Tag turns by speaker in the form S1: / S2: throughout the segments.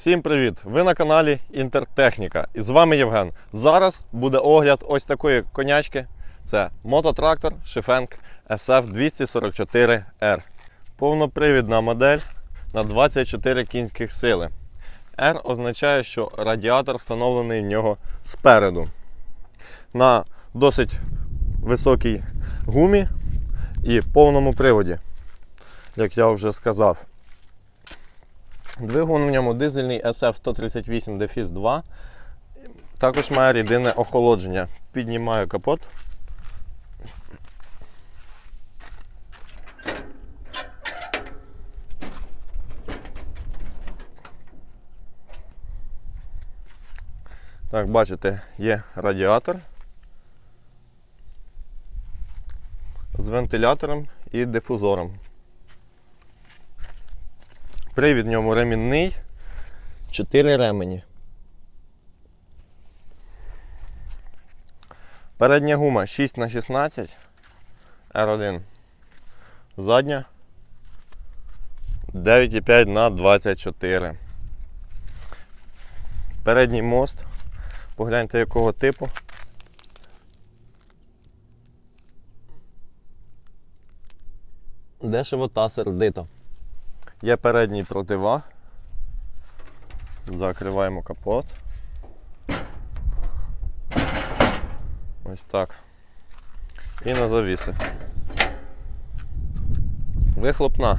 S1: Всім привіт! Ви на каналі Інтертехніка. І з вами Євген. Зараз буде огляд ось такої конячки. Це мототрактор Шифенк SF244R. Повнопривідна модель на 24 кінських сили. R означає, що радіатор встановлений в нього спереду. На досить високій гумі і повному приводі, як я вже сказав. Двигун в ньому дизельний SF138 Defis 2. Також має рідинне охолодження. Піднімаю капот. Так, бачите, є радіатор з вентилятором і дифузором. Привід в ньому ремінний. 4 ремені. Передня гума 6х16 R1. Задня 9,5 на 24. Передній мост. Погляньте якого типу. Дешево та сердито. Є передній противаг. Закриваємо капот. Ось так. І на завіси. Вихлопна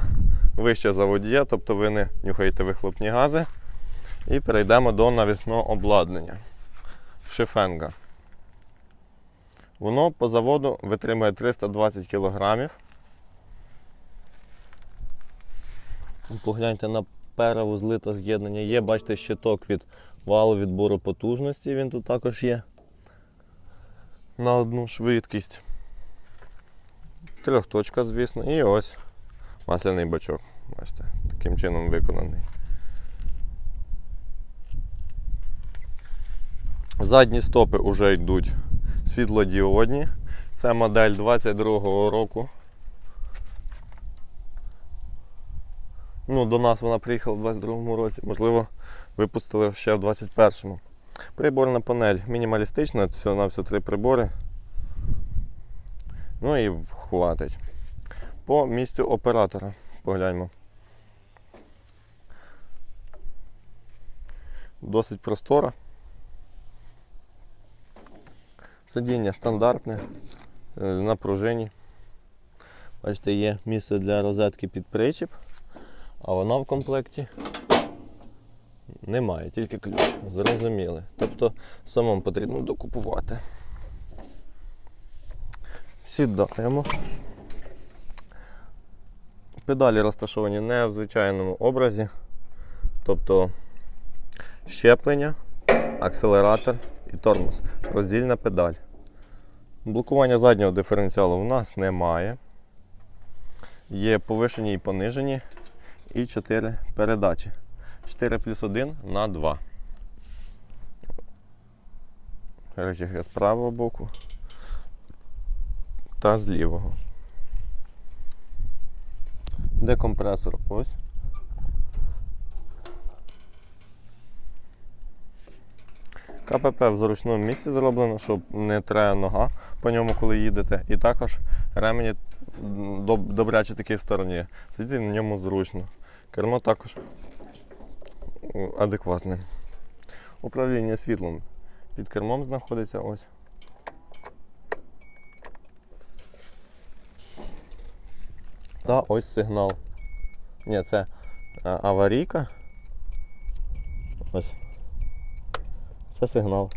S1: вище за водія, тобто ви не нюхаєте вихлопні гази. І перейдемо до навісного обладнання. Шифенга. Воно по заводу витримує 320 кг. Погляньте на перевузли та з'єднання. Є, бачите, щиток від валу відбору потужності, він тут також є. На одну швидкість. Трьохточка, звісно, і ось масляний бачок. Бачите, таким чином виконаний. Задні стопи вже йдуть світлодіодні. Це модель 22-го року. Ну, до нас вона приїхала в 22-му році, можливо, випустили ще в 21-му. Приборна панель мінімалістична, всього на все три прибори. Ну і хватить. По місцю оператора погляньмо. Досить простора. Сидіння стандартне, е, на пружині. Бачите, є місце для розетки під причіп. А вона в комплекті немає, тільки ключ. Зрозуміли. Тобто самому потрібно докупувати. Сідаємо. Педалі розташовані не в звичайному образі. Тобто щеплення, акселератор і тормоз. Роздільна педаль. Блокування заднього диференціалу у нас немає. Є повишені і понижені і 4 передачі. 4 плюс 1 на 2. Речі з правого боку та з лівого. Декомпресор ось. КПП в зручному місці зроблено, щоб не треба нога по ньому, коли їдете. І також ремені добряче такі в стороні. Сидіти на ньому зручно. Кермо також адекватне. Управління світлом під кермом знаходиться ось. Та ось сигнал. Ні, це аварійка. Ось. Це сигнал.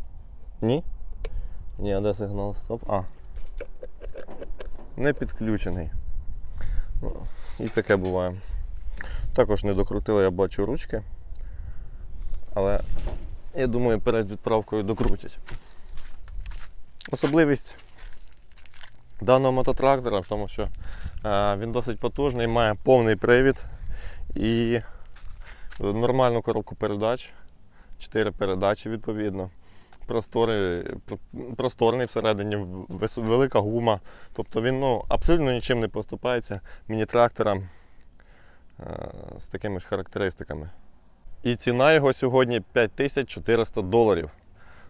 S1: Ні? Ні, а де сигнал? Стоп. А. Не підключений. Ну, І таке буває. Також не докрутили, я бачу ручки. Але я думаю, перед відправкою докрутять. Особливість даного мототрактора в тому, що е, він досить потужний, має повний привід і нормальну коробку передач. 4 передачі відповідно. Простори, просторний всередині, велика гума. Тобто він ну, абсолютно нічим не поступається міні-тракторам з такими ж характеристиками. І ціна його сьогодні 5400 доларів.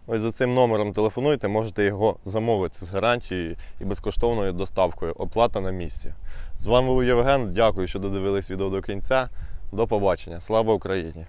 S1: Ось за цим номером телефонуйте, можете його замовити з гарантією і безкоштовною доставкою. Оплата на місці. З вами був Євген. Дякую, що додивились відео до кінця. До побачення. Слава Україні!